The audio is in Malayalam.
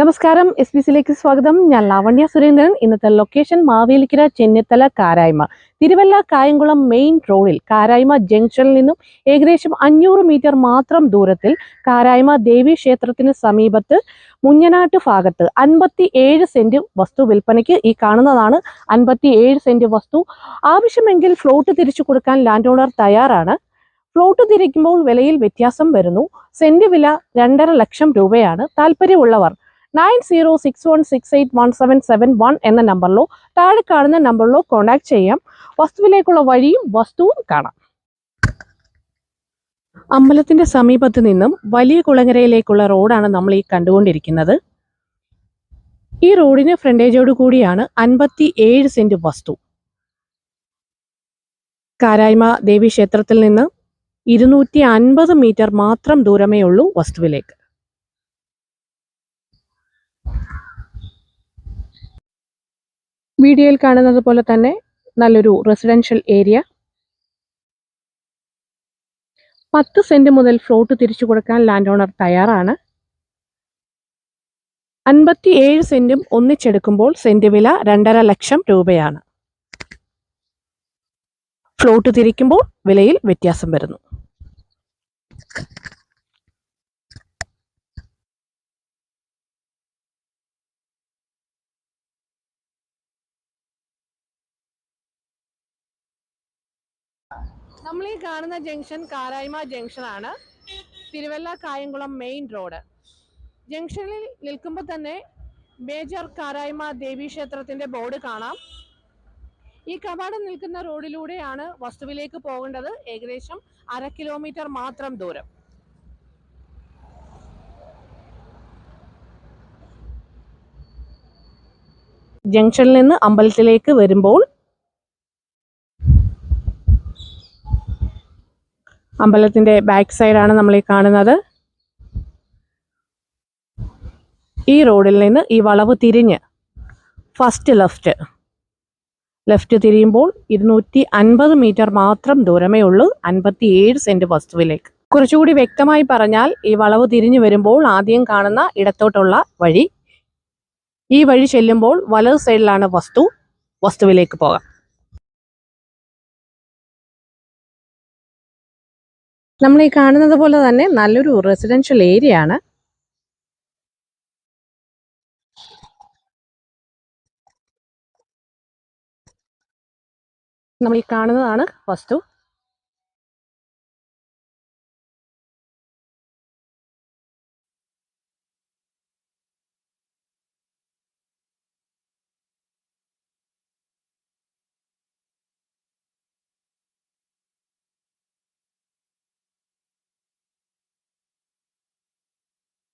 നമസ്കാരം എസ് ബി സിയിലേക്ക് സ്വാഗതം. ഞാൻ ലാവണ്യ സുരേന്ദ്രൻ. ഇന്നത്തെ ലൊക്കേഷൻ മാവേലിക്കര ചെന്നിത്തല കാരായ്മ. തിരുവല്ല കായംകുളം മെയിൻ റോഡിൽ കാരായ്മ ജംഗ്ഷനിൽ നിന്നും ഏകദേശം അഞ്ഞൂറ് മീറ്റർ മാത്രം ദൂരത്തിൽ കാരായ്മ ദേവി ക്ഷേത്രത്തിന് സമീപത്ത് മുഞ്ഞനാട്ട് ഭാഗത്ത് അൻപത്തി ഏഴ് സെന്റ് വസ്തു വിൽപ്പനയ്ക്ക് ഈ കാണുന്നതാണ് അൻപത്തി ഏഴ് സെന്റ് വസ്തു. ആവശ്യമെങ്കിൽ ഫ്ലോട്ട് തിരിച്ചു കൊടുക്കാൻ ലാൻഡ് ഓണർ തയ്യാറാണ്. ഫ്ലോട്ട് തിരിക്കുമ്പോൾ വിലയിൽ വ്യത്യാസം വരുന്നു. സെന്റ് വില രണ്ടര ലക്ഷം രൂപയാണ്. താല്പര്യമുള്ളവർ nine zero six one six eight one seven seven one എന്ന നമ്പറിലോ താഴെ കാണുന്ന നമ്പറിലോ കോൺടാക്ട് ചെയ്യാം. വസ്തുവിലേക്കുള്ള വഴിയും വസ്തുവും കാണാം. അമ്പലത്തിന്റെ സമീപത്ത് നിന്നും വലിയ കുളങ്ങരയിലേക്കുള്ള റോഡാണ് നമ്മൾ ഈ കണ്ടുകൊണ്ടിരിക്കുന്നത്. ഈ റോഡിന് ഫ്രണ്ടേജോട് കൂടിയാണ് അൻപത്തി ഏഴ് സെന്റ് വസ്തു. കാരായ്മ ദേവി ക്ഷേത്രത്തിൽ നിന്ന് ഇരുന്നൂറ്റി അൻപത് മീറ്റർ മാത്രം ദൂരമേ ഉള്ളൂ വസ്തുവിലേക്ക്. വീഡിയോയിൽ കാണുന്നത് പോലെ തന്നെ നല്ലൊരു റെസിഡൻഷ്യൽ ഏരിയ പത്ത് സെന്റ് മുതൽ ഫ്ലോട്ട് തിരിച്ചു കൊടുക്കാൻ ലാൻഡ് ഓണർ തയ്യാറാണ്. അൻപത്തി ഏഴ് സെന്റും ഒന്നിച്ചെടുക്കുമ്പോൾ സെന്റ് വില രണ്ടര ലക്ഷം രൂപയാണ്. ഫ്ലോട്ട് തിരിക്കുമ്പോൾ വിലയിൽ വ്യത്യാസം വരുന്നു. നമ്മൾ ഈ കാണുന്ന ജംഗ്ഷൻ കാരായ്മ ജംഗ്ഷൻ ആണ് തിരുവല്ല കായംകുളം മെയിൻ റോഡ്. ജംഗ്ഷനിൽ നിൽക്കുമ്പോൾ തന്നെ മേജർ കാരായ്മ ദേവി ക്ഷേത്രത്തിന്റെ ബോർഡ് കാണാം. ഈ കവാടം നിൽക്കുന്ന റോഡിലൂടെയാണ് വസ്തുവിലേക്ക് പോകേണ്ടത്. ഏകദേശം അര കിലോമീറ്റർ മാത്രം ദൂരം. ജംഗ്ഷനിൽ നിന്ന് അമ്പലത്തിലേക്ക് വരുമ്പോൾ അമ്പലത്തിന്റെ ബാക്ക് സൈഡാണ് നമ്മൾ ഈ കാണുന്നത്. ഈ റോഡിൽ നിന്ന് ഈ വളവ് തിരിഞ്ഞ് ഫസ്റ്റ് ലെഫ്റ്റ് ലെഫ്റ്റ് തിരിയുമ്പോൾ ഇരുന്നൂറ്റി അൻപത് മീറ്റർ മാത്രം ദൂരമേ ഉള്ളൂ അൻപത്തി ഏഴ് സെന്റ് വസ്തുവിലേക്ക്. കുറച്ചുകൂടി വ്യക്തമായി പറഞ്ഞാൽ ഈ വളവ് തിരിഞ്ഞു വരുമ്പോൾ ആദ്യം കാണുന്ന ഇടത്തോട്ടുള്ള വഴി. ഈ വഴി ചെല്ലുമ്പോൾ വലത് സൈഡിലാണ് വസ്തു. വസ്തുവിലേക്ക് പോകാം. നമ്മൾ ഈ കാണുന്നത് പോലെ തന്നെ നല്ലൊരു റെസിഡൻഷ്യൽ ഏരിയ ആണ്. നമ്മൾ ഈ കാണുന്നതാണ് വസ്തു.